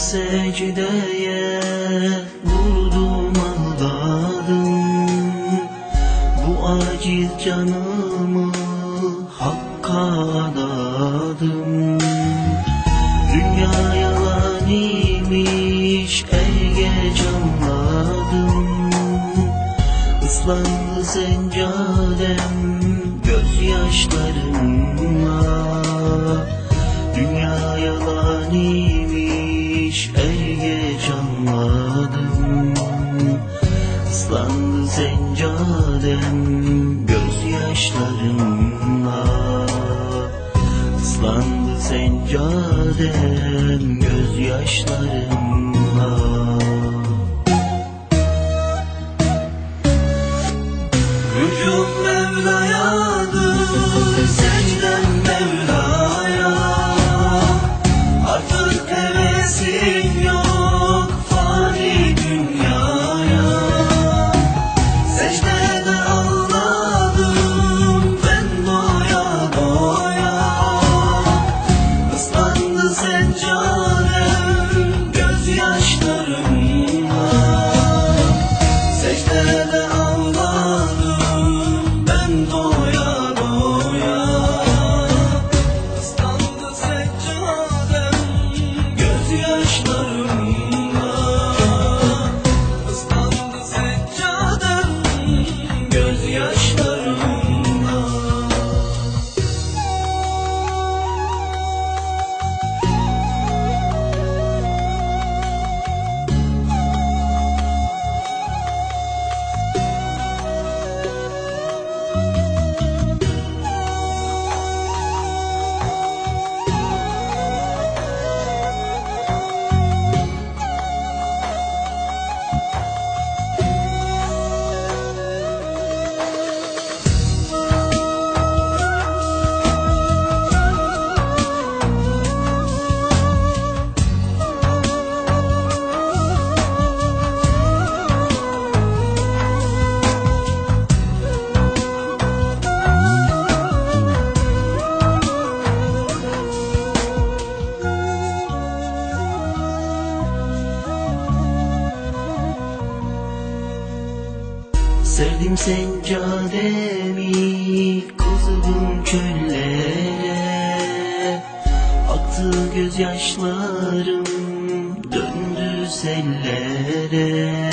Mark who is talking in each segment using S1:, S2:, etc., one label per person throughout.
S1: Secdeye vurdum ağladım Bu aciz canımı Hakk'a adadım Dünya yalan imiş er geç anladım Islandı seccadem gözyaşlarımla. Dünya yalan imiş seccadem gözyaşlarımla Islandı seccadem gözyaşlarımla. Hücum Mevla'yadır secdem Sevdim seccademi Kuzgun çöllere Aktı gözyaşlarım Döndü sellere.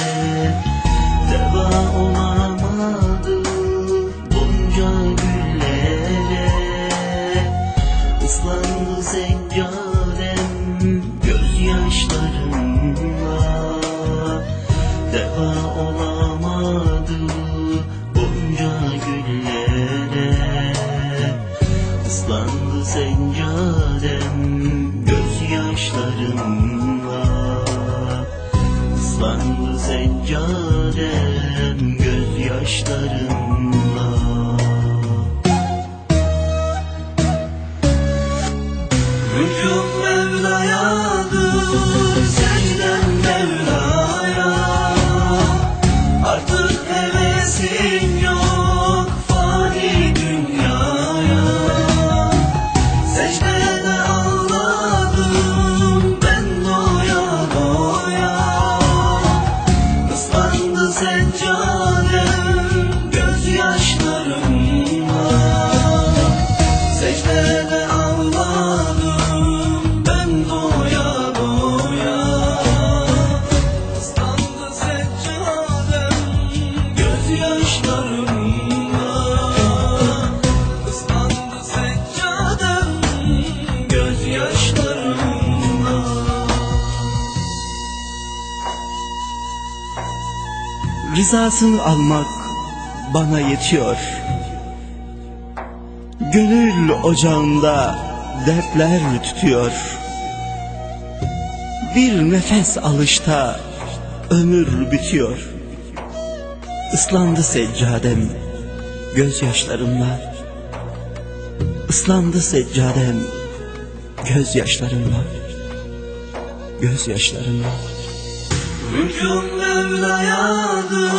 S1: Deva olamadı Bunca güllere. Islandı seccadem Gözyaşlarımla. Deva olamadı Islandı seccadem gözyaşlarımla. Hücum Mevla'yadır Rızasını almak bana yetiyor. Gönül ocağında dertler tütüyor Bir nefes alışta ömür bitiyor. Islandı seccadem gözyaşlarımla. Islandı seccadem gözyaşlarımla. Gözyaşlarımla Hücum Mevla'yadır